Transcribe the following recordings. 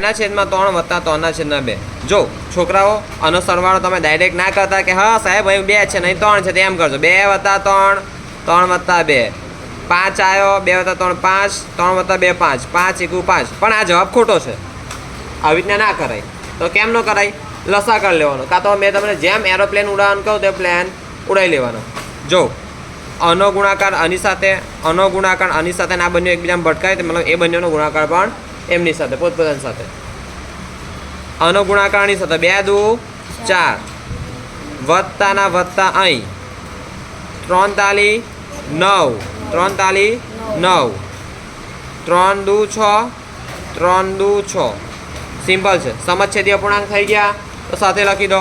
એના છેદમાં ત્રણ વત્તા ત્રણના છેદમાં બે. જો, છોકરાઓ આનો સરવાળો તમે ડાયરેક્ટ ના કરતા કે, હા, સાહેબ, અહીં બે છે નહીં ત્રણ છે તેમ કરજો. બે વત્તા ત્રણ ત્રણ વત્તા બે. પાંચ આવ્યો બે વત્તા ત્રણ, પાંચ, ત્રણ વત્તા બે, પાંચ. પાંચ એકુ પાંચ. પણ આ જવાબ ખોટો છે. આવી રીતના ના કરાય. તો કેમ ન કરાય? લસા કરી લેવાનો. કાં તો મેં તમને જેમ એરોપ્લેન ઉડાવવાનું કહું તે પ્લેન ઉડાવી લેવાનો. જો અનો ગુણાકાર આની સાથે અનો ગુણાકાર આની સાથે ના આ બંને એકબીજામાં ભટકાય તો મતલબ એ બંનેનો ગુણાકાર પણ એમની સાથે, પોતપોતાની સાથે. આનો ગુણાકારની સાથે, બે દુ, ચાર. વત્તાના વત્તા અહીં ત્રણ તાલી નવ. ત્રણ તાલી નવ. ત્રણ દુ, છ. ત્રણ દુ, છ. સિમ્પલ છે. સમજછેદી અપૂર્ણાંક થઈ ગયા, તો સાથે લખી દો.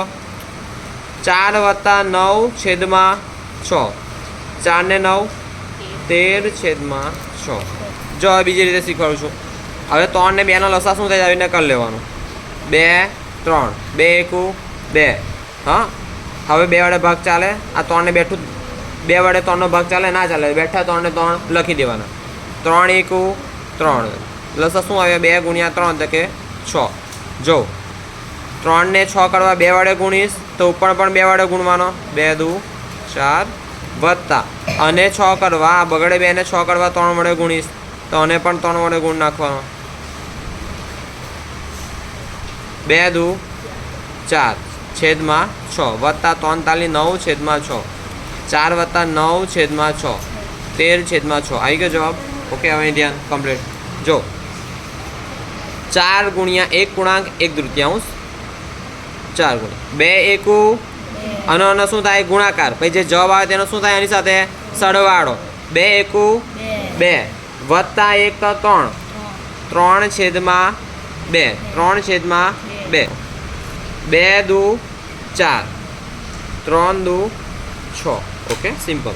ચાર વત્તા નવ છેદમાં છ. ચાર ને નવ, તેર છેદમાં છ. જો બીજી રીતે શીખવાડું છું. હવે ત્રણ ને બેનો લસા શું થાય? આવીને કરી લેવાનું. બે, ત્રણ. બે એકુ, બે. હા? હવે બે વડે ભાગ ચાલે. આ ત્રણને બેઠું બે વડે ત્રણનો ભાગ ચાલે, ના ચાલે. બેઠા ત્રણને ત્રણ લખી દેવાના. ત્રણ એકુ, ત્રણ. લસા શું આવ્યા? બે ગુણ્યા ત્રણ, તો કે છ. જો. ત્રણને છ કરવા બે વડે ગુણીશ, તો ઉપર પણ બે વડે ગુણવાનો. બે દુ, ચાર, વત્તા. અને છ કરવા, આ બગડે બેને છ કરવા ત્રણ વડે ગુણીશ, તો અને પણ ત્રણ વડે ગુણ નાખવાનો. બે દુ ચાર છેદમાં છ વત્તા ત્રણ તાલી નવ છેદમાં છ. ચાર વત્તા નવ છેદમાં છ. તેર છેદમાં છ. આવી ગયો જવાબ? ઓકે હવે ધ્યાન કમ્પ્લીટ જો. ચાર ગુણ્યા એક ગુણાંક એક તૃતીયાંશ. ચાર ગુણ્યા. બે એકુ. અને અને શું થાય? ગુણાકાર. પછી જે જવાબ આવે તેનો શું થાય? એની સાથે સરવાળો. બે એકુ. બે. વત્તા એક ત્રણ. ત્રણ છેદમાં બે. ત્રણ છેદમાં બે. બે દુ ચાર. ત્રણ દુ છ. Okay, simple.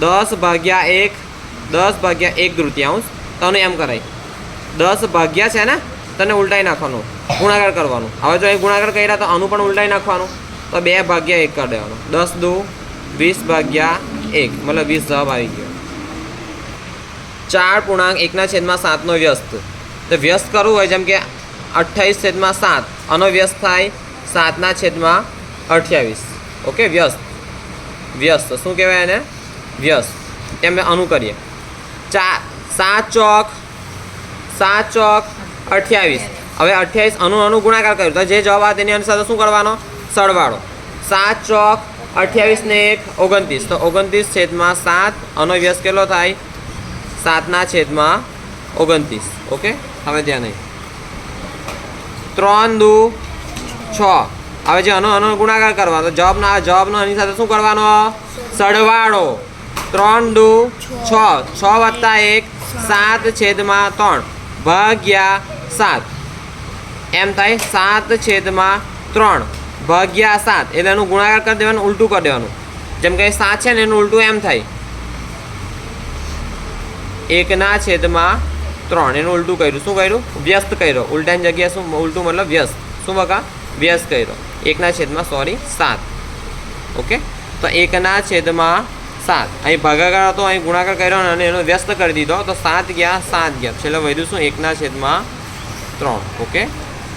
દસ ભાગ્યા એક, દસ ભાગ્યા એક તૃતીયાંશ. તને એમ કરાય. દસ ભાગ્યા છે ને, તને ઉલટાઈ નાખવાનું. ગુણાકાર કરવાનું. હવે જો એ ગુણાકાર કર્યા તો આનું પણ ઉલટાઈ નાખવાનું. તો બે ભાગ્યા એક કરી દેવાનું. દસ દુ વીસ ભાગ્યા એક. મતલબ વીસ જવાબ આવી ગયો. ચાર પૂર્ણાંક એકના છેદમાં સાતનો વ્યસ્ત. તો વ્યસ્ત કરવું હોય, જેમ કે અઠ્ઠાવીસ છેદમાં સાત. આનો વ્યસ્ત થાય સાતના છેદમાં અઠ્યાવીસ. ઓકે, વ્યસ્ત. વ્યસ્ત. શું કહેવાય એને? વ્યસ્ત. તેમ અનુ કરીએ. ચાર, સાત ચોક સાત ચોક, અઠ્યાવીસ. હવે અઠ્યાવીસ અનુ અનુ ગુણાકાર કર્યો. તો જે જવાબ આવે તેની અનુસાર શું કરવાનો? સરવાળો. સાત ચોક, અઠ્યાવીસ ને એક, ઓગણત્રીસ. તો ઓગણત્રીસ છેદમાં સાત અનો વ્યસ્ત કેટલો થાય? સાતના છેદમાં ઓગણત્રીસ. ઓકે? હવે ત્યાં નહીં. ત્રણ, દુ, છ. હવે જે અનો અનો ગુણાકાર કરવાનો. જવાબનો આ જવાબનો એની સાથે શું કરવાનો? સરવાળો. ત્રણ, દુ, છ. છ વત્તા એક, સાત છેદમાં ત્રણ. ભાગ્યા સાત. એમ થાય? સાત છેદમાં ત્રણ. ભાગ્યા સાત. એટલે એનું ગુણાકાર કરી દેવાનું, ઉલટું કરી દેવાનું. જેમ કે સાત છે ને, એનું ઉલટું એમ થાય. એકના છેદમાં ત્રણ એનું ઉલટું કર્યું. શું કર્યું? વ્યસ્ત કર્યો. ઉલટાની જગ્યાએ શું ઉલટું મતલબ વ્યસ્ત. શું બકા? વ્યસ્ત કર્યો. એકના છેદમાં સોરી સાત. ઓકે? તો એકના છેદમાં સાત. અહીં ભાગાકાર હતો, અહીં ગુણાકાર કર્યો અને એનો વ્યસ્ત કરી દીધો. તો સાત ગયા સાત ગયા. છેલ્લે વધ્યું શું? એકના છેદમાં ત્રણ. ઓકે?